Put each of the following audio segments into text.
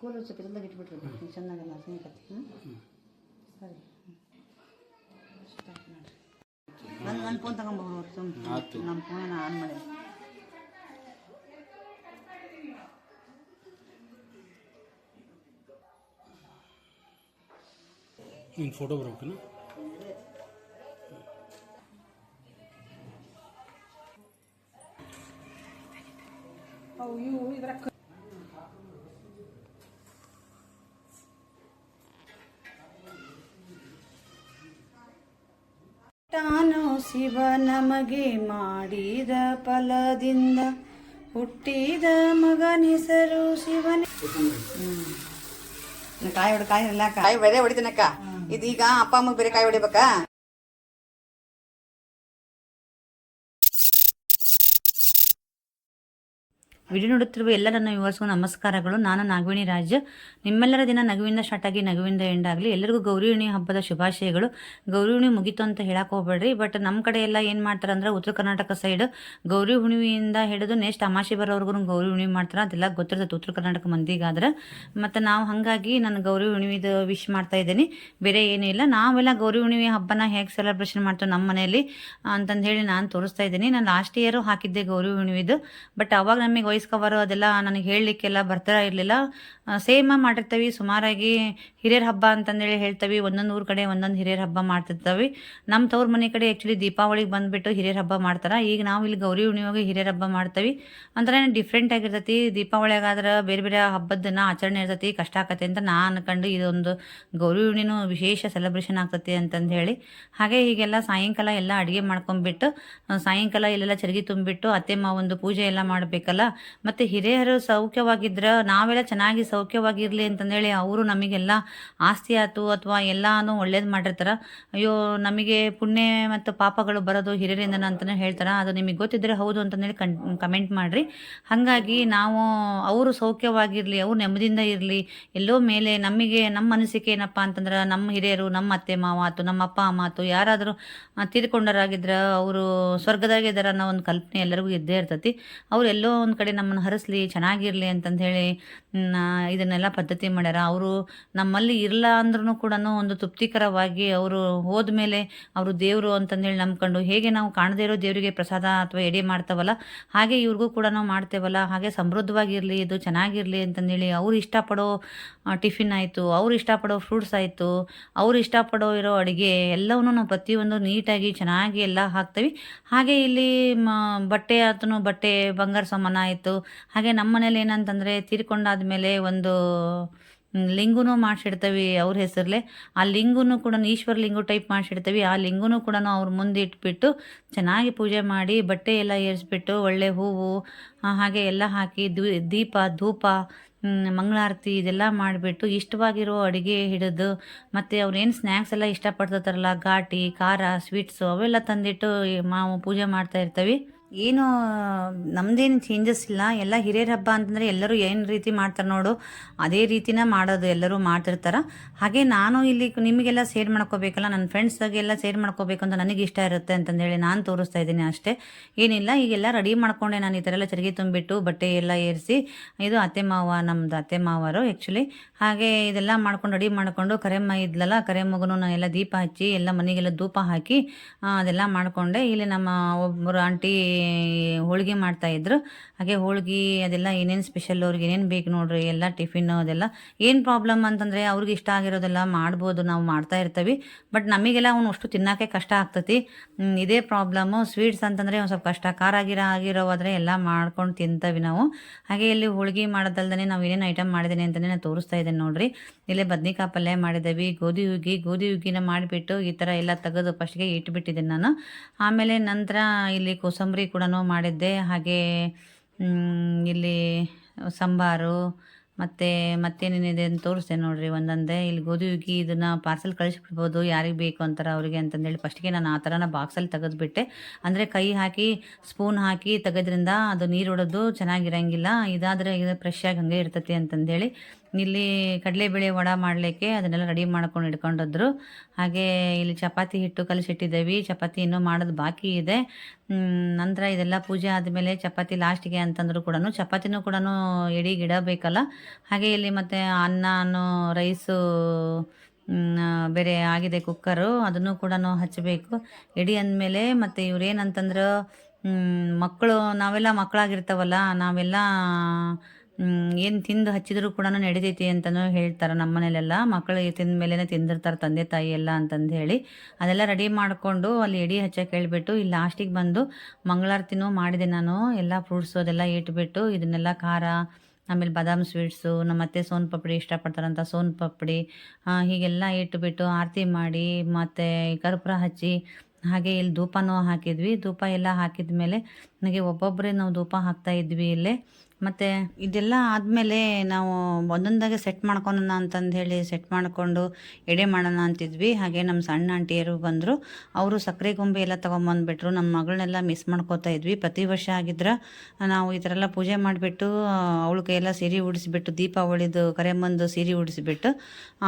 Cooler ಸ್ವಲ್ಪ ಇದ್ರದಾಗ ಇಟ್ಬಿಟ್ರಿ. ನೀವು ಚೆನ್ನಾಗೆಲ್ಲ ಹಸಿನಕತ್ತಿ ಹ್ಞೂ ಸರಿ. ಸ್ಟಾರ್ಟ್ ಮಾಡಿರಿ. ನನ್ನ ನನ್ನ ಫೋನ್ ತಗೊಂಬೋದು ಸುಮ್ಮನೆ ನಮ್ಮ ಫೋನ್ ಆನ್ ಮಾಡಿ. ನಿನ್ನ ಫೋಟೋ ಬರ್ಬೇಕೇನು? ತಾನು ಶಿವ ನಮಗೆ ಮಾಡಿದ ಫಲದಿಂದ. ಹುಟ್ಟಿದ ಮಗನಿಸರು ಶಿವನ. ಕಾಯಿ ಹೊಡ ಕಾಯಿ ಇಲ್ಲ ಕಾಯಿ ಬೇರೆ ಹೊಡಿತೀನಕ್ಕ. ಇದೀಗ ಅಪ್ಪ ಅಮ್ಮಗೆ ಬೇರೆ ಕಾಯಿ ಹೊಡಿಬೇಕಾ? ವಿಡಿಯೋ ನೋಡುತ್ತಿರುವ ಎಲ್ಲ ನನ್ನ ನಮಸ್ಕಾರಗಳು. ನಾನು ನಾಗವೇಣಿ ರಾಜ್. ನಿಮ್ಮೆಲ್ಲರ ದಿನ ನಗುವಿಂದ ಸ್ಟಾರ್ಟ್ ಆಗಿ ನಗುವಿಂದ ಎಂಡ್ ಆಗಲಿ ಎಲ್ಲರಿಗೂ ಗೌರಿ ಹುಣ್ಣಿ ಹಬ್ಬದ ಶುಭಾಶಯಗಳು. ಗೌರಿ ಹುಣ್ಣಿ ಮುಗೀತು ಅಂತ ಹೇಳಕ್ಕೆ ಹೋಗ್ಬೇಡ್ರಿ. ಬಟ್ ನಮ್ಮ ಕಡೆ ಎಲ್ಲ ಏನು ಮಾಡ್ತಾರೆ ಅಂದ್ರೆ ಉತ್ತರ ಕರ್ನಾಟಕ ಸೈಡ್ ಗೌರಿ ಹುಣ್ಣಿಮೆಯಿಂದ ಹಿಡಿದು ನೆಕ್ಸ್ಟ್ ಅಮಾಶೆ ಬರೋವರೆಗೂ ಗೌರಿ ಹುಣ್ಣಿಮೆ ಮಾಡ್ತಾರೆ. ಅದೆಲ್ಲ ಗೊತ್ತಿರ್ತದೆ ಉತ್ತರ ಕರ್ನಾಟಕ ಮಂದಿಗಾದ್ರೆ. ಮತ್ತು ನಾವು ಹಾಗಾಗಿ ನಾನು ಗೌರಿ ಹುಣ್ಣಿಮೆದ ವಿಶ್ ಮಾಡ್ತಾ ಇದ್ದೀನಿ. ಬೇರೆ ಏನೂ ಇಲ್ಲ. ನಾವೆಲ್ಲ ಗೌರಿ ಹುಣ್ಣಿಮೆ ಹಬ್ಬನ ಹೇಗೆ ಸೆಲೆಬ್ರೇಷನ್ ಮಾಡ್ತೇವೆ ನಮ್ಮ ಮನೆಯಲ್ಲಿ ಅಂತಂದು ಹೇಳಿ ನಾನು ತೋರಿಸ್ತಾ ಇದ್ದೀನಿ. ನಾನು ಲಾಸ್ಟ್ ಇಯರು ಹಾಕಿದ್ದೆ ಗೌರಿ ಹುಣ್ಣಿಮೆದು ಬಟ್ ಅವಾಗ ನಮಗೆ ವಾಯ್ಸ್ ಅದೆಲ್ಲ ನನಗೆ ಹೇಳಲಿಕ್ಕೆಲ್ಲ ಬರ್ತಾ ಇರಲಿಲ್ಲ. ಸೇಮ ಮಾಡಿರ್ತೀವಿ. ಸುಮಾರಾಗಿ ಹಿರಿಯರ ಹಬ್ಬ ಅಂತಂದೇಳಿ ಹೇಳ್ತೀವಿ. ಒಂದೊಂದು ಊರ ಕಡೆ ಒಂದೊಂದು ಹಿರಿಯರ ಹಬ್ಬ ಮಾಡ್ತಿರ್ತೀವಿ. ನಮ್ಮ ತವ್ರ ಮನೆ ಕಡೆ ಆ್ಯಕ್ಚುಲಿ ದೀಪಾವಳಿಗೆ ಬಂದುಬಿಟ್ಟು ಹಿರಿಯರ ಹಬ್ಬ ಮಾಡ್ತಾರೆ. ಈಗ ನಾವು ಇಲ್ಲಿ ಗೌರಿ ಹುಣ್ಣಿಮೆಗೆ ಹಿರಿಯರ ಹಬ್ಬ ಮಾಡ್ತೀವಿ. ಅಂದ್ರೆ ಡಿಫ್ರೆಂಟ್ ಆಗಿರ್ತೈತಿ. ದೀಪಾವಳಿಗಾದ್ರೆ ಬೇರೆ ಬೇರೆ ಹಬ್ಬದನ್ನ ಆಚರಣೆ ಇರ್ತೈತಿ. ಕಷ್ಟ ಆಕತಿ ಅಂತ ನಾ ಅನ್ಕೊಂಡು ಇದೊಂದು ಗೌರಿ ಹುಣ್ಣಿನೂ ವಿಶೇಷ ಸೆಲೆಬ್ರೇಷನ್ ಆಗ್ತೈತಿ ಅಂತಂದು ಹೇಳಿ ಹಾಗೆ ಹೀಗೆಲ್ಲ ಸಾಯಂಕಾಲ ಎಲ್ಲ ಅಡುಗೆ ಮಾಡ್ಕೊಂಡ್ಬಿಟ್ಟು ಸಾಯಂಕಾಲ ಇಲ್ಲೆಲ್ಲ ಚರಗಿ ತುಂಬಿಬಿಟ್ಟು ಅತ್ತೆ ಮಾವಂದು ಪೂಜೆ ಎಲ್ಲ ಮಾಡಬೇಕಲ್ಲ. ಮತ್ತು ಹಿರಿಯರು ಸೌಖ್ಯವಾಗಿದ್ರ ನಾವೆಲ್ಲ ಚೆನ್ನಾಗಿ ಸೌಖ್ಯವಾಗಿರಲಿ ಅಂತಂದೇಳಿ ಅವರು ನಮಗೆಲ್ಲ ಆಸ್ತಿ ಆಯ್ತು ಅಥವಾ ಎಲ್ಲಾನು ಒಳ್ಳೇದು ಮಾಡಿರ್ತಾರೆ. ಅಯ್ಯೋ, ನಮಗೆ ಪುಣ್ಯ ಮತ್ತು ಪಾಪಗಳು ಬರೋದು ಹಿರಿಯರಿಂದ ಅಂತಲೇ ಹೇಳ್ತಾರೆ. ಅದು ನಿಮಗೆ ಗೊತ್ತಿದ್ರೆ ಹೌದು ಅಂತಂದೇಳಿ ಕನ್ ಕಮೆಂಟ್ ಮಾಡಿರಿ. ಹಾಗಾಗಿ ನಾವು ಅವರು ಸೌಖ್ಯವಾಗಿರಲಿ, ಅವ್ರು ನೆಮ್ಮದಿಯಿಂದ ಇರಲಿ, ಎಲ್ಲೋ ಮೇಲೆ ನಮಗೆ, ನಮ್ಮ ಅನಿಸಿಕೆ ಏನಪ್ಪ ಅಂತಂದ್ರೆ ನಮ್ಮ ಹಿರಿಯರು, ನಮ್ಮ ಅತ್ತೆ ಮಾವ ಆತು, ನಮ್ಮ ಅಪ್ಪ ಅಮ್ಮ ಆತು, ಯಾರಾದರೂ ತೀರ್ಕೊಂಡರಾಗಿದ್ರೆ, ಅವರು ಸ್ವರ್ಗದಾಗಿದ್ದಾರೆ ಅನ್ನೋ ಒಂದು ಕಲ್ಪನೆ ಎಲ್ಲರಿಗೂ ಇದ್ದೇ ಇರ್ತೈತಿ. ಅವ್ರು ಎಲ್ಲೋ ಒಂದು ಕಡೆ ನಮ್ಮನ್ನು ಹರಿಸ್ಲಿ, ಚೆನ್ನಾಗಿರಲಿ ಅಂತಂದು ಹೇಳಿ ಇದನ್ನೆಲ್ಲ ಪದ್ಧತಿ ಮಾಡ್ಯಾರ. ಅವರು ನಮ್ಮಲ್ಲಿ ಇರಲ್ಲ ಅಂದ್ರೂ ಕೂಡ ಒಂದು ತೃಪ್ತಿಕರವಾಗಿ ಅವರು ಹೋದ ಮೇಲೆ ಅವರು ದೇವರು ಅಂತಂದೇಳಿ ನಂಬ್ಕೊಂಡು, ಹೇಗೆ ನಾವು ಕಾಣದೇ ಇರೋ ದೇವರಿಗೆ ಪ್ರಸಾದ ಅಥವಾ ಎಡೆ ಮಾಡ್ತಾವಲ್ಲ, ಹಾಗೆ ಇವ್ರಿಗೂ ಕೂಡ ನಾವು ಮಾಡ್ತೇವಲ್ಲ, ಹಾಗೆ ಸಮೃದ್ಧವಾಗಿರಲಿ, ಇದು ಚೆನ್ನಾಗಿರಲಿ ಅಂತಂದೇಳಿ ಅವ್ರು ಇಷ್ಟಪಡೋ ಟಿಫಿನ್ ಆಯಿತು, ಅವ್ರು ಇಷ್ಟಪಡೋ ಫ್ರೂಟ್ಸ್ ಆಯಿತು, ಅವ್ರು ಇಷ್ಟಪಡೋ ಇರೋ ಅಡುಗೆ ಎಲ್ಲವನ್ನೂ ನಾವು ಪ್ರತಿಯೊಂದು ನೀಟಾಗಿ, ಚೆನ್ನಾಗಿ ಎಲ್ಲ ಹಾಕ್ತೀವಿ. ಹಾಗೆ ಇಲ್ಲಿ ಬಟ್ಟೆ ಆತನು ಬಟ್ಟೆ ಬಂಗಾರ ಸಾಮಾನು ಆಯಿತು ಹಾಗೆ ನಮ್ಮ ಮನೇಲಿ ಏನಂತಂದರೆ ತೀರ್ಕೊಂಡಾದ್ಮೇಲೆ ಒಂದು ಲಿಂಗುನೂ ಮಾಡಿಸಿಡ್ತೀವಿ ಅವ್ರ ಹೆಸರಲ್ಲೇ ಆ ಲಿಂಗುನು ಕೂಡ ಈಶ್ವರ ಲಿಂಗು ಟೈಪ್ ಮಾಡಿಸಿಡ್ತೀವಿ. ಆ ಲಿಂಗುನು ಕೂಡ ಅವ್ರ ಮುಂದೆ ಇಟ್ಬಿಟ್ಟು ಚೆನ್ನಾಗಿ ಪೂಜೆ ಮಾಡಿ ಬಟ್ಟೆ ಎಲ್ಲ ಏರಿಸ್ಬಿಟ್ಟು ಒಳ್ಳೆ ಹೂವು ಹಾಗೆ ಎಲ್ಲ ಹಾಕಿ ದೀಪ, ಧೂಪ ಮಂಗಳಾರತಿ ಇದೆಲ್ಲ ಮಾಡಿಬಿಟ್ಟು ಇಷ್ಟವಾಗಿರೋ ಅಡುಗೆ ಹಿಡಿದು ಮತ್ತು ಅವ್ರೇನು ಸ್ನ್ಯಾಕ್ಸ್ ಎಲ್ಲ ಇಷ್ಟಪಡ್ತಿರ್ತಾರಲ್ಲ, ಘಾಟಿ, ಖಾರ ಸ್ವೀಟ್ಸು ಅವೆಲ್ಲ ತಂದಿಟ್ಟು ಮಾವು ಪೂಜೆ ಮಾಡ್ತಾ ಇರ್ತೀವಿ. ಏನು, ನಮ್ದೇನು ಚೇಂಜಸ್ ಇಲ್ಲ. ಎಲ್ಲ ಹಿರಿಯರ ಹಬ್ಬ ಅಂತಂದರೆ ಎಲ್ಲರೂ ಏನು ರೀತಿ ಮಾಡ್ತಾರೆ ನೋಡು, ಅದೇ ರೀತಿನ ಮಾಡೋದು ಎಲ್ಲರೂ ಮಾಡ್ತಿರ್ತಾರೆ. ಹಾಗೆ ನಾನು ಇಲ್ಲಿ ನಿಮಗೆಲ್ಲ ಸೇರ್ ಮಾಡ್ಕೋಬೇಕಲ್ಲ ನನ್ನ ಫ್ರೆಂಡ್ಸ್ಗೆಲ್ಲ ಸೇರ್ ಮಾಡ್ಕೋಬೇಕು ಅಂತ ನನಗೆ ಇಷ್ಟ ಇರುತ್ತೆ ಅಂತಂದೇಳಿ ನಾನು ತೋರಿಸ್ತಾ ಇದ್ದೀನಿ ಅಷ್ಟೇ. ಏನಿಲ್ಲ, ಈಗೆಲ್ಲ ರೆಡಿ ಮಾಡ್ಕೊಂಡೆ ನಾನು ಈ ಥರ ಎಲ್ಲ ಚರಿಗೆ ತುಂಬಿಟ್ಟು ಬಟ್ಟೆ ಎಲ್ಲ ಏರಿಸಿ, ಇದು ಅತ್ತೆ ಮಾವ, ನಮ್ದು ಅತ್ತೆ ಮಾವರು ಆ್ಯಕ್ಚುಲಿ ಹಾಗೆ ಇದೆಲ್ಲ ಮಾಡ್ಕೊಂಡು ರೆಡಿ ಮಾಡಿಕೊಂಡು ಕರೆಮ್ಮ ಇದ್ಲಲ್ಲ ಕರೆಮ್ಮಗೂ ನಾನು ಎಲ್ಲ ದೀಪ ಹಚ್ಚಿ, ಎಲ್ಲ ಮನೆಗೆಲ್ಲ ಧೂಪ ಹಾಕಿ ಅದೆಲ್ಲ ಮಾಡಿಕೊಂಡೆ. ಇಲ್ಲಿ ನಮ್ಮ ಒಬ್ಬರು ಆಂಟಿ ಹೋಳಿಗೆ ಮಾಡ್ತಾಯಿದ್ರು ಹಾಗೆ ಹೋಳಿಗೆ ಅದೆಲ್ಲ ಏನೇನು ಸ್ಪೆಷಲ್ ಅವ್ರಿಗೆ ಏನೇನು ಬೇಕು ನೋಡ್ರಿ, ಎಲ್ಲ ಟಿಫಿನ್ ಅದೆಲ್ಲ ಏನು ಪ್ರಾಬ್ಲಮ್ ಅಂತಂದರೆ ಅವ್ರಿಗೆ ಇಷ್ಟ ಆಗಿರೋದೆಲ್ಲ ಮಾಡ್ಬೋದು, ನಾವು ಮಾಡ್ತಾ ಇರ್ತೀವಿ. ಬಟ್ ನಮಗೆಲ್ಲ ಅವ್ನು ಅಷ್ಟು ತಿನ್ನೋಕ್ಕೆ ಕಷ್ಟ ಆಗ್ತತಿ. ಇದೇ ಪ್ರಾಬ್ಲಮ್ಮು ಸ್ವೀಟ್ಸ್ ಅಂತಂದರೆ ಒಂದು ಸ್ವಲ್ಪ ಕಷ್ಟ. ಖಾರ ಆಗಿರೋ ಆಗಿರೋವಾದರೆ ಎಲ್ಲ ಮಾಡ್ಕೊಂಡು ತಿಂತವಿ ನಾವು. ಹಾಗೆ ಇಲ್ಲಿ ಹೋಳಿಗೆ ಮಾಡೋದಲ್ದೇ ನಾವು ಏನೇನು ಐಟಮ್ ಮಾಡಿದ್ದೀನಿ ಅಂತಲೇ ನಾನು ತೋರಿಸ್ತಾ ಇದ್ದೇನೆ ನೋಡಿರಿ. ಇಲ್ಲೇ ಬದ್ನಿಕಾಯಿ ಪಲ್ಯ ಮಾಡಿದ್ದೀವಿ, ಗೋಧಿ ಹುಗ್ಗಿ, ಗೋಧಿ ಹುಗ್ಗಿನ ಮಾಡಿಬಿಟ್ಟು ಈ ಥರ ಎಲ್ಲ ತೆಗೆದು ಫಸ್ಟ್ಗೆ ಇಟ್ಬಿಟ್ಟಿದ್ದೀನಿ ನಾನು. ಆಮೇಲೆ ನಂತರ ಇಲ್ಲಿ ಕೋಸಂಬರಿ ಕೂಡ ಮಾಡಿದ್ದೆ. ಹಾಗೆ ಇಲ್ಲಿ ಸಾಂಬಾರು ಮತ್ತು ಮತ್ತೇನೇನಿದೆ ಅಂತ ತೋರಿಸ್ದೆ ನೋಡಿರಿ ಒಂದೊಂದೇ. ಇಲ್ಲಿ ಗೋಧಿ ಇದನ್ನು ಪಾರ್ಸೆಲ್ ಕಳಿಸ್ಬಿಡ್ಬೋದು. ಯಾರಿಗೆ ಬೇಕು ಅಂತಾರೆ ಅವರಿಗೆ ಅಂತಂದೇಳಿ ಫಸ್ಟಿಗೆ ನಾನು ಆ ಥರನ ಬಾಕ್ಸಲ್ಲಿ ತೆಗೆದುಬಿಟ್ಟೆ. ಅಂದರೆ ಕೈ ಹಾಕಿ ಸ್ಪೂನ್ ಹಾಕಿ ತೆಗೆದ್ರಿಂದ ಅದು ನೀರು ಹೊಡೆದು ಚೆನ್ನಾಗಿರಂಗಿಲ್ಲ. ಇದಾದರೆ ಇದು ಫ್ರೆಶ್ ಆಗಿ ಹಾಗೆ ಇರ್ತೈತಿ ಅಂತಂದೇಳಿ ಇಲ್ಲಿ ಕಡಲೆಬೇಳೆ ವಡ ಮಾಡಲಿಕ್ಕೆ ಅದನ್ನೆಲ್ಲ ರೆಡಿ ಮಾಡ್ಕೊಂಡು ಇಟ್ಕೊಂಡಿದ್ರು. ಹಾಗೆ ಇಲ್ಲಿ ಚಪಾತಿ ಹಿಟ್ಟು ಕಲಸಿಟ್ಟಿದ್ದೇವೆ. ಚಪಾತಿ ಇನ್ನೂ ಮಾಡೋದು ಬಾಕಿ ಇದೆ. ನಂತರ ಇದೆಲ್ಲ ಪೂಜೆ ಆದಮೇಲೆ ಚಪಾತಿ ಲಾಸ್ಟಿಗೆ ಅಂತಂದರೂ ಕೂಡ ಚಪಾತಿನೂ ಕೂಡ ಎಡೆ ಗಿಡ ಬೇಕಲ್ಲ. ಹಾಗೆ ಇಲ್ಲಿ ಮತ್ತು ಅನ್ನನೂ ರೈಸು ಬೇರೆ ಆಗಿದೆ ಕುಕ್ಕರು, ಅದನ್ನು ಕೂಡ ಹಚ್ಚಬೇಕು. ಎಡಿ ಅಂದಮೇಲೆ ಮತ್ತು ಇವ್ರೇನಂತಂದ್ರೆ ಮಕ್ಕಳು, ನಾವೆಲ್ಲ ಮಕ್ಕಳಾಗಿರ್ತಾವಲ್ಲ, ನಾವೆಲ್ಲ ಏನು ತಿಂದು ಹಚ್ಚಿದ್ರು ಕೂಡ ನಡಿತೈತಿ ಅಂತಲೂ ಹೇಳ್ತಾರೆ ನಮ್ಮ ಮನೇಲೆಲ್ಲ ಮಕ್ಕಳು ತಿಂದ ಮೇಲೇ ತಿಂದಿರ್ತಾರೆ ತಂದೆ ತಾಯಿ ಎಲ್ಲ ಅಂತಂದು ಹೇಳಿ. ಅದೆಲ್ಲ ರೆಡಿ ಮಾಡಿಕೊಂಡು ಅಲ್ಲಿ ಎಡಿ ಹಚ್ಚಕ್ಕೆ ಹೇಳಿಬಿಟ್ಟು ಇಲ್ಲಿ ಲಾಸ್ಟಿಗೆ ಬಂದು ಮಂಗಳಾರತಿನೂ ಮಾಡಿದೆ ನಾನು. ಎಲ್ಲ ಫ್ರೂಟ್ಸು ಅದೆಲ್ಲ ಇಟ್ಬಿಟ್ಟು ಇದನ್ನೆಲ್ಲ ಖಾರ, ಆಮೇಲೆ ಬಾದಾಮ್ ಸ್ವೀಟ್ಸು ನಮ್ಮ ಅತ್ತೆ ಸೋನ್ ಪಪ್ಪಡಿ ಇಷ್ಟಪಡ್ತಾರಂಥ ಸೋನ್ ಪಪ್ಪಡಿ ಹೀಗೆಲ್ಲ ಇಟ್ಬಿಟ್ಟು ಆರತಿ ಮಾಡಿ ಮತ್ತು ಕರ್ಪೂರ ಹಚ್ಚಿ ಹಾಗೆ ಇಲ್ಲಿ ಧೂಪನೂ ಹಾಕಿದ್ವಿ. ಧೂಪ ಎಲ್ಲ ಹಾಕಿದ ಮೇಲೆ ನನಗೆ ಒಬ್ಬೊಬ್ಬರೇ ನಾವು ಧೂಪ ಹಾಕ್ತಾ ಇದ್ವಿ ಇಲ್ಲೇ. ಮತ್ತು ಇದೆಲ್ಲ ಆದಮೇಲೆ ನಾವು ಒಂದೊಂದಾಗೆ ಸೆಟ್ ಮಾಡ್ಕೊಳೋಣ ಅಂತಂದು ಹೇಳಿ ಸೆಟ್ ಮಾಡಿಕೊಂಡು ಎಡೆ ಮಾಡೋಣ ಅಂತಿದ್ವಿ. ಹಾಗೆ ನಮ್ಮ ಸಣ್ಣ ಆಂಟಿಯರು ಬಂದರು. ಅವರು ಸಕ್ಕರೆ ಗೊಂಬೆ ಎಲ್ಲ ತೊಗೊಂಬಂದ್ಬಿಟ್ರು. ನಮ್ಮ ಮಗಳನ್ನೆಲ್ಲ ಮಿಸ್ ಮಾಡ್ಕೋತಾ ಇದ್ವಿ. ಪ್ರತಿ ವರ್ಷ ಆಗಿದ್ರೆ ನಾವು ಈ ಥರ ಎಲ್ಲ ಪೂಜೆ ಮಾಡಿಬಿಟ್ಟು ಅವಳ ಕೈಯೆಲ್ಲ ಸೀರೆ ಉಡಿಸ್ಬಿಟ್ಟು, ದೀಪಾವಳಿದು ಕರೆಯಮ್ಮಂದು ಸೀರೆ ಉಡಿಸ್ಬಿಟ್ಟು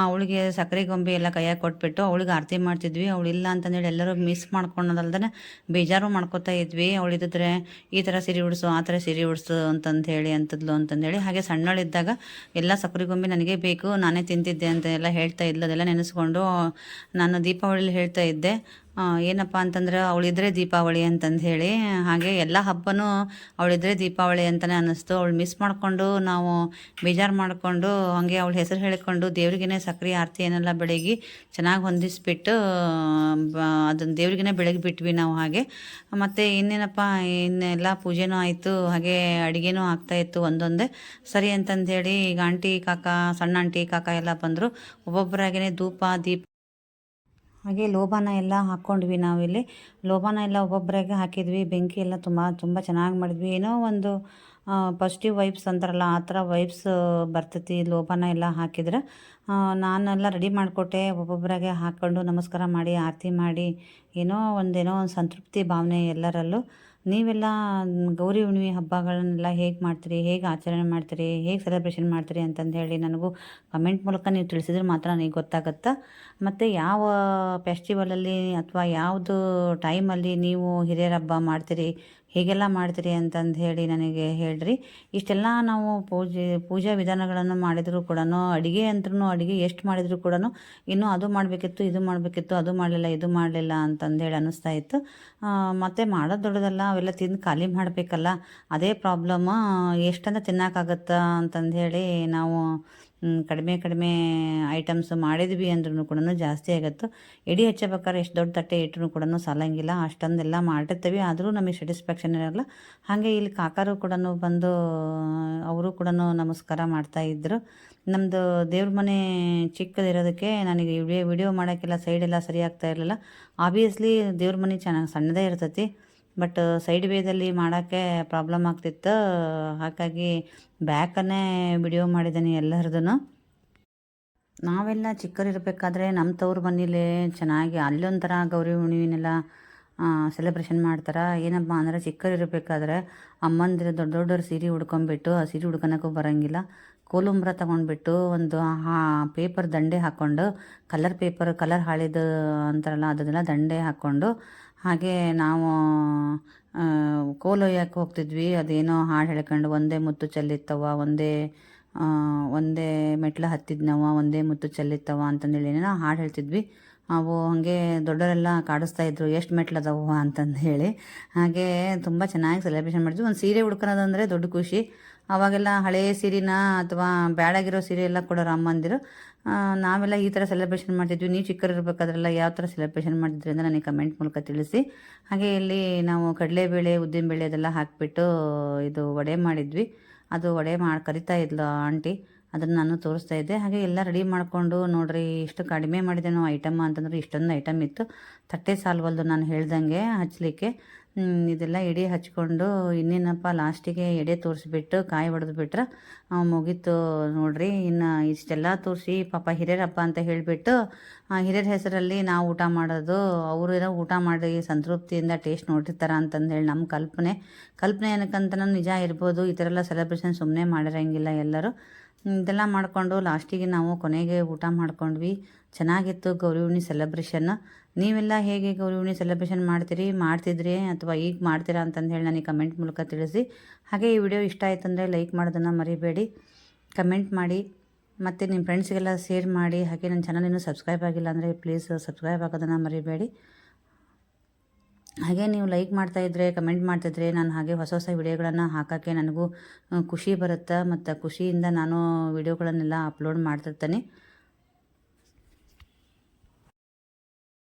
ಅವಳಿಗೆ ಸಕ್ಕರೆ ಗೊಂಬೆ ಎಲ್ಲ ಕೈಯಾಗ ಕೊಟ್ಬಿಟ್ಟು ಅವಳಿಗೆ ಆರತಿ ಮಾಡ್ತಿದ್ವಿ. ಅವಳಿಲ್ಲ ಅಂತಂದೇಳಿ ಎಲ್ಲರೂ ಮಿಸ್ ಮಾಡ್ಕೊಳೋದಲ್ದೇ ಬೇಜಾರು ಮಾಡ್ಕೋತಾ ಇದ್ವಿ. ಅವಳಿದ್ರೆ ಈ ಥರ ಸೀರೆ ಉಡಿಸು, ಆ ಥರ ಸೀರೆ ಉಡಿಸು ಅಂತಂದು ಹೇಳಿ ಅಂತದ್ಲು ಅಂತಂದೇಳಿ. ಹಾಗೆ ಸಣ್ಣಳಿದ್ದಾಗ ಎಲ್ಲ ಸಕ್ಕರೆ ಗೊಂಬೆ ನನಗೆ ಬೇಕು, ನಾನೇ ತಿಂತಿದ್ದೆ ಅಂತ ಎಲ್ಲ ಹೇಳ್ತಾ ಇದ್ಲು. ಅದೆಲ್ಲ ನೆನೆಸ್ಕೊಂಡು ನಾನು ದೀಪಾವಳಿಲಿ ಹೇಳ್ತಾ ಇದ್ದೆ. ಏನಪ್ಪ ಅಂತಂದ್ರೆ ಅವಳಿದ್ರೆ ದೀಪಾವಳಿ ಅಂತಂದು ಹೇಳಿ, ಹಾಗೆ ಎಲ್ಲ ಹಬ್ಬನೂ ಅವಳಿದ್ರೆ ದೀಪಾವಳಿ ಅಂತಲೇ ಅನ್ನಿಸ್ತು. ಅವಳು ಮಿಸ್ ಮಾಡಿಕೊಂಡು ನಾವು ಬೇಜಾರು ಮಾಡಿಕೊಂಡು ಹಾಗೆ ಅವಳ ಹೆಸರು ಹೇಳಿಕೊಂಡು ದೇವ್ರಿಗೇ ಸಕ್ರೆ ಆರತಿ ಏನೆಲ್ಲ ಬೆಳಗ್ಗೆ ಚೆನ್ನಾಗಿ ಹೊಂದಿಸ್ಬಿಟ್ಟು ಅದನ್ನು ದೇವ್ರಿಗೇ ಬೆಳಗ್ಗೆ ಬಿಟ್ವಿ ನಾವು ಹಾಗೆ. ಮತ್ತು ಇನ್ನೇನಪ್ಪ, ಇನ್ನೆಲ್ಲ ಪೂಜೆನೂ ಆಯಿತು, ಹಾಗೆ ಅಡುಗೆನೂ ಆಗ್ತಾಯಿತ್ತು ಒಂದೊಂದೇ. ಸರಿ ಅಂತಂದು ಹೇಳಿ ಈಗ ಆಂಟಿ ಕಾಕ, ಸಣ್ಣ ಆಂಟಿ ಕಾಕ ಎಲ್ಲ ಬಂದರು. ಒಬ್ಬೊಬ್ಬರಾಗೇ ಧೂಪ, ದೀಪ ಹಾಗೆ ಲೋಬಾನ ಎಲ್ಲ ಹಾಕ್ಕೊಂಡ್ವಿ ನಾವಿಲ್ಲಿ. ಲೋಬಾನ ಎಲ್ಲ ಒಬ್ಬೊಬ್ಬರಾಗೆ ಹಾಕಿದ್ವಿ. ಬೆಂಕಿ ಎಲ್ಲ ತುಂಬ ತುಂಬ ಚೆನ್ನಾಗಿ ಮಾಡಿದ್ವಿ. ಏನೋ ಒಂದು ಪಾಸಿಟಿವ್ ವೈಬ್ಸ್ ಅಂತಾರಲ್ಲ, ಆ ಥರ ವೈಬ್ಸ್ ಬರ್ತೈತಿ. ಲೋಬಾನ ಎಲ್ಲ ಹಾಕಿದ್ರೆ ನಾನೆಲ್ಲ ರೆಡಿ ಮಾಡಿಕೊಟ್ಟೆ, ಒಬ್ಬೊಬ್ಬರಾಗೆ ಹಾಕ್ಕೊಂಡು ನಮಸ್ಕಾರ ಮಾಡಿ, ಆರತಿ ಮಾಡಿ, ಏನೋ ಒಂದೇನೋ ಒಂದು ಸಂತೃಪ್ತಿ ಭಾವನೆ ಎಲ್ಲರಲ್ಲೂ. ನೀವೆಲ್ಲ ಗೌರಿ ಹುಣ್ಣಿಮೆ ಹಬ್ಬಗಳನ್ನೆಲ್ಲ ಹೇಗೆ ಮಾಡ್ತೀರಿ, ಹೇಗೆ ಆಚರಣೆ ಮಾಡ್ತೀರಿ, ಹೇಗೆ ಸೆಲೆಬ್ರೇಷನ್ ಮಾಡ್ತೀರಿ ಅಂತಂದು ಹೇಳಿ ನನಗೂ ಕಮೆಂಟ್ ಮೂಲಕ ನೀವು ತಿಳಿಸಿದ್ರೆ ಮಾತ್ರ ನನಗೆ ಗೊತ್ತಾಗುತ್ತೆ. ಮತ್ತು ಯಾವ ಫೆಸ್ಟಿವಲಲ್ಲಿ ಅಥವಾ ಯಾವುದು ಟೈಮಲ್ಲಿ ನೀವು ಹಿರಿಯರ ಹಬ್ಬ ಮಾಡ್ತೀರಿ, ಹೇಗೆಲ್ಲ ಮಾಡ್ತೀರಿ ಅಂತಂದು ಹೇಳಿ ನನಗೆ ಹೇಳ್ರಿ. ಇಷ್ಟೆಲ್ಲ ನಾವು ಪೂಜೆ, ಪೂಜಾ ವಿಧಾನಗಳನ್ನು ಮಾಡಿದರೂ ಕೂಡ ಅಡುಗೆ ಅಂತೂ ಎಷ್ಟು ಮಾಡಿದರೂ ಕೂಡ ಇನ್ನೂ ಅದು ಮಾಡಬೇಕಿತ್ತು, ಇದು ಮಾಡಬೇಕಿತ್ತು, ಅದು ಮಾಡಲಿಲ್ಲ, ಇದು ಮಾಡಲಿಲ್ಲ ಅಂತಂದೇಳಿ ಅನ್ನಿಸ್ತಾ ಇತ್ತು. ಮತ್ತು ಮಾಡೋದು ದೊಡ್ಡದಲ್ಲ, ಅವೆಲ್ಲ ತಿಂದು ಖಾಲಿ ಮಾಡಬೇಕಲ್ಲ, ಅದೇ ಪ್ರಾಬ್ಲಮ್ ಎಷ್ಟಂತ ತಿನ್ನೋಕ್ಕಾಗತ್ತಾ ಅಂತಂದು ಹೇಳಿ ನಾವು ಕಡಿಮೆ ಕಡಿಮೆ ಐಟಮ್ಸ್ ಮಾಡಿದ್ವಿ ಅಂದ್ರೂ ಕೂಡ ಜಾಸ್ತಿ ಆಗುತ್ತೆ. ಎಡಿ ಹಚ್ಚಬೇಕಾದ್ರೆ ಎಷ್ಟು ದೊಡ್ಡ ತಟ್ಟೆ ಇಟ್ಟರು ಕೂಡ ಸಾಲಂಗಿಲ್ಲ, ಅಷ್ಟೊಂದೆಲ್ಲ ಮಾಡಿರ್ತೀವಿ. ಆದರೂ ನಮಗೆ ಸ್ಯಾಟಿಸ್ಫ್ಯಾಕ್ಷನ್ ಇರಲ್ಲ. ಹಾಗೆ ಇಲ್ಲಿ ಕಾಕರು ಕೂಡ ಬಂದು, ಅವರು ಕೂಡ ನಮಸ್ಕಾರ ಮಾಡ್ತಾ ಇದ್ದರು ನಮ್ಮದು ದೇವ್ರ ಮನೆ ಚಿಕ್ಕದಿರೋದಕ್ಕೆ ನನಗೆ ವಿಡಿಯೋ ವಿಡಿಯೋ ಮಾಡೋಕ್ಕೆಲ್ಲ ಸೈಡೆಲ್ಲ ಸರಿ ಆಗ್ತಾ ಇರಲಿಲ್ಲ. ಆಬ್ವಿಯಸ್ಲಿ ದೇವ್ರ ಮನೆ ಚೆನ್ನಾಗಿ ಸಣ್ಣದೇ ಇರ್ತೈತಿ. ಬಟ್ ಸೈಡ್ ವೇದಲ್ಲಿ ಮಾಡೋಕ್ಕೆ ಪ್ರಾಬ್ಲಮ್ ಆಗ್ತಿತ್ತು. ಹಾಗಾಗಿ ಬ್ಯಾಕನ್ನೇ ವಿಡಿಯೋ ಮಾಡಿದ್ದೀನಿ ಎಲ್ಲರದೂ ನಾವೆಲ್ಲ ಚಿಕ್ಕರಿರಬೇಕಾದ್ರೆ ನಮ್ಮ ತವ್ರ ಮನೇಲಿ ಚೆನ್ನಾಗಿ ಅಲ್ಲೊಂಥರ ಗೌರಿ ಹುಣ್ಣಿಮೆನೆಲ್ಲ ಸೆಲೆಬ್ರೇಷನ್ ಮಾಡ್ತಾರೆ. ಏನಪ್ಪ ಅಂದರೆ ಚಿಕ್ಕರಿರಬೇಕಾದ್ರೆ ಅಮ್ಮಂದಿರ ದೊಡ್ಡ ದೊಡ್ಡವ್ರ ಸೀರೆ ಉಡ್ಕೊಂಬಿಟ್ಟು ಆ ಸೀರೆ ಉಡ್ಕೊಳಕ್ಕೂ ಬರೋಂಗಿಲ್ಲ. ಕೋಲುಂಬ್ರ ತಗೊಂಡ್ಬಿಟ್ಟು ಒಂದು ಹಾ ಪೇಪರ್ ದಂಡೆ ಹಾಕ್ಕೊಂಡು ಕಲರ್ ಪೇಪರ್ ಕಲರ್ ಹಾಳಿದ ಅಂತಾರಲ್ಲ, ಅದನ್ನೆಲ್ಲ ದಂಡೆ ಹಾಕ್ಕೊಂಡು ಹಾಗೆ ನಾವು ಕೋಲೊಯ್ಯಕ್ಕೆ ಹೋಗ್ತಿದ್ವಿ. ಅದೇನೋ ಹಾಡು ಹೇಳ್ಕೊಂಡು ಒಂದೇ ಮುತ್ತು ಚೆಲ್ಲಿತ್ತವ ಒಂದೇ ಒಂದೇ ಮೆಟ್ಲು ಹತ್ತಿದ್ನವ ಒಂದೇ ಮುತ್ತು ಚೆಲ್ಲಿತ್ತವ ಅಂತಂದೇಳಿ ಏನೇನೋ ಹಾಡು ಹೇಳ್ತಿದ್ವಿ. ಅವು ಹಾಗೆ ದೊಡ್ಡವರೆಲ್ಲ ಕಾಡಿಸ್ತಾ ಇದ್ರು, ಎಷ್ಟು ಮೆಟ್ಲದವ ಅಂತಂದು ಹೇಳಿ ಹಾಗೆ ತುಂಬ ಚೆನ್ನಾಗಿ ಸೆಲೆಬ್ರೇಷನ್ ಮಾಡಿದ್ವಿ. ಒಂದು ಸೀರೆ ಉಡ್ಕೊಳೋದಂದರೆ ದೊಡ್ಡ ಖುಷಿ. ಅವಾಗೆಲ್ಲ ಹಳೆಯ ಸೀರೆನ ಅಥವಾ ಬ್ಯಾಡಾಗಿರೋ ಸೀರೆ ಎಲ್ಲ ಕೊಡೋರು ಅಮ್ಮಂದಿರು. ನಾವೆಲ್ಲ ಈ ಥರ ಸೆಲೆಬ್ರೇಷನ್ ಮಾಡ್ತಿದ್ವಿ. ನೀವು ಚಿಕ್ಕರಿರ್ಬೇಕಾದ್ರೆಲ್ಲ ಯಾವ ಥರ ಸೆಲೆಬ್ರೇಷನ್ ಮಾಡಿದ್ರಿ ಅಂತ ನನಗೆ ಕಮೆಂಟ್ ಮೂಲಕ ತಿಳಿಸಿ. ಹಾಗೆ ಇಲ್ಲಿ ನಾವು ಕಡಲೆಬೇಳೆ ಉದ್ದಿನಬೇಳೆ ಅದೆಲ್ಲ ಹಾಕಿಬಿಟ್ಟು ಇದು ವಡೆ ಮಾಡಿದ್ವಿ. ಅದು ವಡೆ ಮಾಡಿ, ಕರಿತಾ ಇದ್ಲು ಆಂಟಿ. ಅದನ್ನು ನಾನು ತೋರಿಸ್ತಾ ಇದ್ದೆ. ಹಾಗೆ ಎಲ್ಲ ರೆಡಿ ಮಾಡಿಕೊಂಡು ನೋಡಿರಿ, ಇಷ್ಟು ಕಡಿಮೆ ಮಾಡಿದೆ ನಾವು ಐಟಮ್ ಅಂತಂದ್ರೆ ಇಷ್ಟೊಂದು ಐಟಮ್ ಇತ್ತು. ತಟ್ಟೆ ಸಾಲ್ವಲ್ದು ನಾನು ಹೇಳ್ದಂಗೆ ಹಚ್ಚಲಿಕ್ಕೆ ಇದೆಲ್ಲ ಎಡೆ ಹಚ್ಕೊಂಡು ಇನ್ನೇನಪ್ಪ ಲಾಸ್ಟಿಗೆ ಎಡೆ ತೋರಿಸ್ಬಿಟ್ಟು ಕಾಯಿ ಹೊಡೆದು ಬಿಟ್ರೆ ಮುಗೀತು ನೋಡ್ರಿ. ಇನ್ನು ಇಷ್ಟೆಲ್ಲ ತೋರಿಸಿ, ಪಾಪ ಹಿರಿಯರಪ್ಪ ಅಂತ ಹೇಳಿಬಿಟ್ಟು ಹಿರಿಯರ ಹೆಸರಲ್ಲಿ ನಾವು ಊಟ ಮಾಡೋದು, ಅವರು ಏನೋ ಊಟ ಮಾಡಿ ಸಂತೃಪ್ತಿಯಿಂದ ಟೇಸ್ಟ್ ನೋಡಿರ್ತಾರ ಅಂತಂದು ಹೇಳಿ ನಮ್ಮ ಕಲ್ಪನೆ. ಕಲ್ಪನೆ ಏನಕ್ಕಂತ ನಿಜ ಇರ್ಬೋದು. ಈ ಥರ ಎಲ್ಲ ಸೆಲೆಬ್ರೇಷನ್ ಸುಮ್ಮನೆ ಮಾಡಿರಂಗಿಲ್ಲ ಎಲ್ಲರೂ. ಇದೆಲ್ಲ ಮಾಡಿಕೊಂಡು ಲಾಸ್ಟಿಗೆ ನಾವು ಕೊನೆಗೆ ಊಟ ಮಾಡ್ಕೊಂಡ್ವಿ. ಚೆನ್ನಾಗಿತ್ತು ಗೌರಿ ಹುಣ್ಣಿ ಸೆಲೆಬ್ರೇಷನ್ ನೀವೆಲ್ಲ ಹೇಗೆ ಗೌರಿ ಹುಣ್ಣಿ ಸೆಲೆಬ್ರೇಷನ್ ಮಾಡ್ತೀರಿ, ಮಾಡ್ತಿದ್ರಿ ಅಥವಾ ಈಗ ಮಾಡ್ತೀರಾ ಅಂತಂದು ಹೇಳಿ ನನಗೆ ಕಮೆಂಟ್ ಮೂಲಕ ತಿಳಿಸಿ. ಹಾಗೆ ಈ ವಿಡಿಯೋ ಇಷ್ಟ ಆಯ್ತು ಅಂದರೆ ಲೈಕ್ ಮಾಡೋದನ್ನು ಮರಿಬೇಡಿ. ಕಮೆಂಟ್ ಮಾಡಿ, ಮತ್ತು ನಿಮ್ಮ ಫ್ರೆಂಡ್ಸ್ಗೆಲ್ಲ ಶೇರ್ ಮಾಡಿ. ಹಾಗೆ ನನ್ನ ಚಾನಲ್ ಇನ್ನೂ ಸಬ್ಸ್ಕ್ರೈಬ್ ಆಗಿಲ್ಲ ಅಂದರೆ ಪ್ಲೀಸ್ ಸಬ್ಸ್ಕ್ರೈಬ್ ಆಗೋದನ್ನು ಮರಿಬೇಡಿ. ಹಾಗೆ ನೀವು ಲೈಕ್ ಮಾಡ್ತಾಯಿದ್ರೆ ಕಮೆಂಟ್ ಮಾಡ್ತಿದ್ರೆ ನಾನು ಹಾಗೆ ಹೊಸ ಹೊಸ ವಿಡಿಯೋಗಳನ್ನು ಹಾಕೋಕ್ಕೆ ನನಗೂ ಖುಷಿ ಬರುತ್ತೆ ಮತ್ತು ಖುಷಿಯಿಂದ ನಾನು ವಿಡಿಯೋಗಳನ್ನೆಲ್ಲ ಅಪ್ಲೋಡ್ ಮಾಡ್ತಿರ್ತೀನಿ.